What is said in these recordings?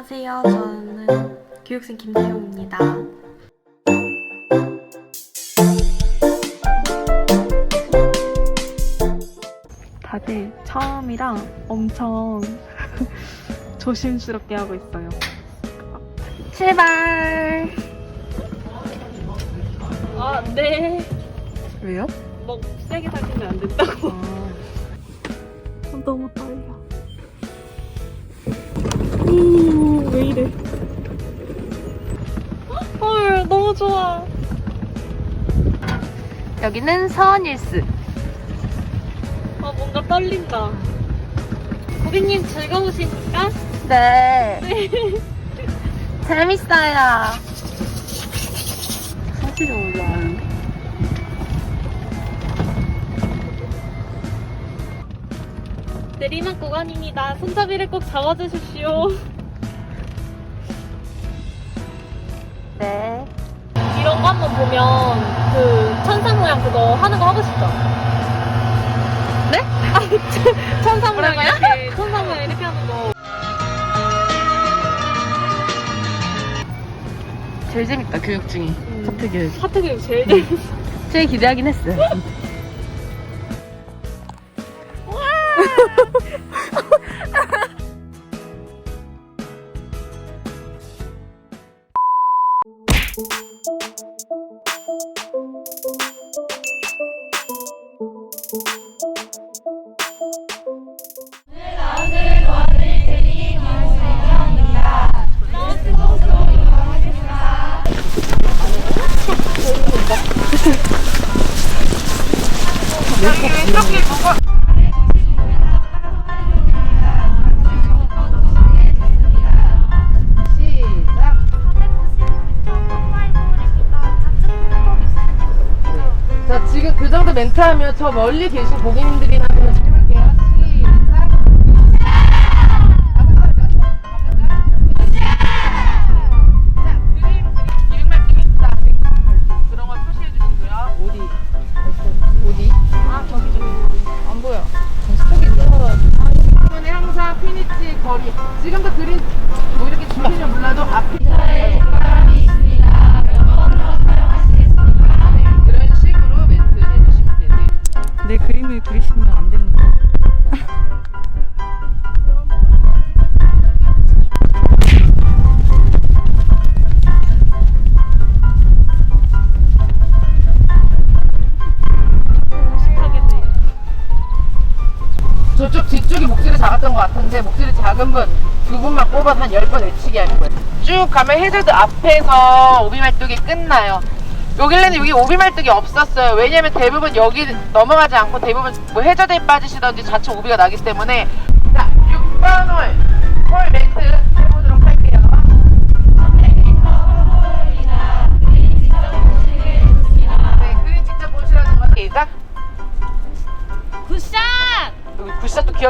안녕하세요. 저는 교육생 김태용입니다. 다들 처음이랑 엄청 조심스럽게 하고 있어요. 출발! 아, 네. 왜요? 뭐 세게 살리면 안 된다고. 아, 너무 떨려. 오, 왜 이래? 헐, 너무 좋아. 여기는 서원일스. 아, 뭔가 떨린다. 고객님 즐거우십니까? 네. 재밌어요. 사실이 올라와요. 내리막 구간입니다. 손잡이를 꼭 잡아주십시오. 거 보면 그 천사 모양 그거 하는 거 하고 싶죠? 네? 아, 천사 모양 뭐라고요? 이렇게 천사 모양 이렇게 하는 거. 제일 재밌다, 교육 중에. 음. 카트 교육. 하트 교육 제일 재밌어. 제일 기대하긴 했어요. 그 멘트 하면 저 멀리 계신 고객님들이나 한번 해볼게요. 자, 그림, 저쪽 뒤쪽이 목소리 작았던 것 같은데 목소리 작은 분 두 분만 뽑아서 한열번 외치게 하는 거예요. 쭉 가면 해저드 앞에서 오비말뚝이 끝나요. 여길래는 여기 오비말뚝이 없었어요. 왜냐면 대부분 여기 넘어가지 않고 대부분 뭐 해저드에 빠지시던지 자체 오비가 나기 때문에 자 6번 홀, 홀 멘트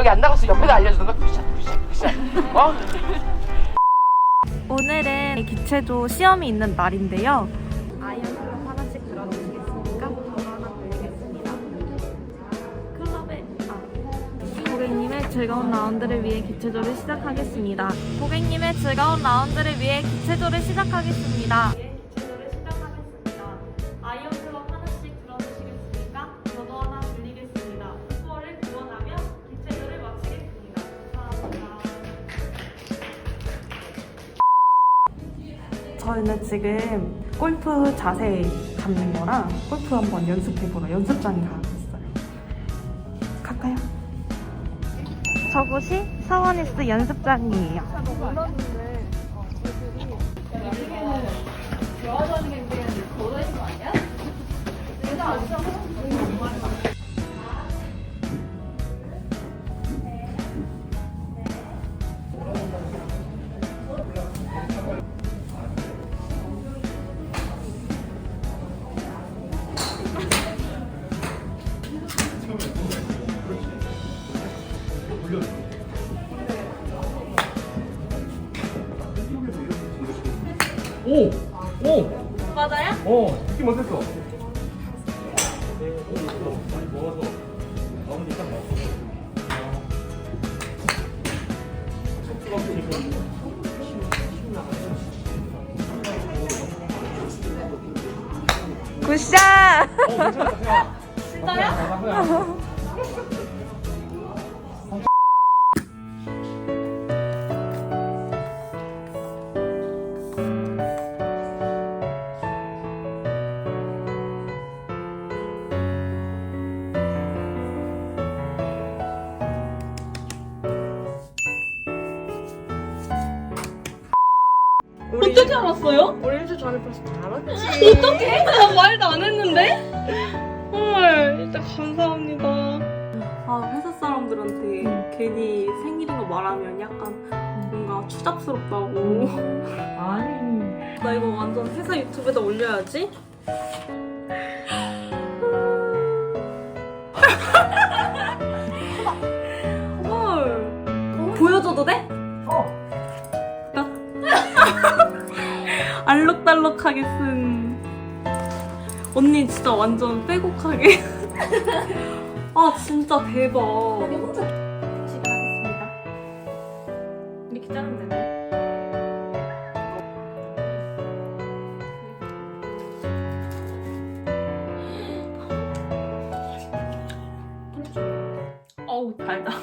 기억이 안 나고서 옆에다 알려주는 거 굿샷 굿샷 굿샷 어? 오늘은 기체조 시험이 있는 날인데요. 아이언 클럽 하나씩 들어주시겠습니까? 저도 하나 드리겠습니다. 클럽에 아, 고객님의 즐거운 라운드를 위해 기체조를 시작하겠습니다. 고객님의 즐거운 라운드를 위해 기체조를 시작하겠습니다. 저희는 지금 골프 자세 잡는 거랑 골프 한번 연습해보러 연습장에 가고 있어요. 갈까요? 저곳이 서원이스 연습장이에요. 오! 오! 맞아요? 어, 느낌 어땠어? 굿샷! 어, 괜찮다, 진짜요? 어, 그냥. 어떻게 알았어요? 우리 일주 전에 벌써 알았지. 어떻게? 나 말도 안 했는데? 헐, 일단 감사합니다. 아, 회사 사람들한테 괜히 생일인 거 말하면 약간 뭔가 추잡스럽다고. 아니. 나 이거 완전 회사 유튜브에다 올려야지. 헐. 보여줘도 돼? 알록달록하게 쓴 언니 진짜 완전 빼곡하게. 아 진짜 대박. 언니 혼자 지금 하겠습니다. 이렇게 자르면 되나요? 어우 달다.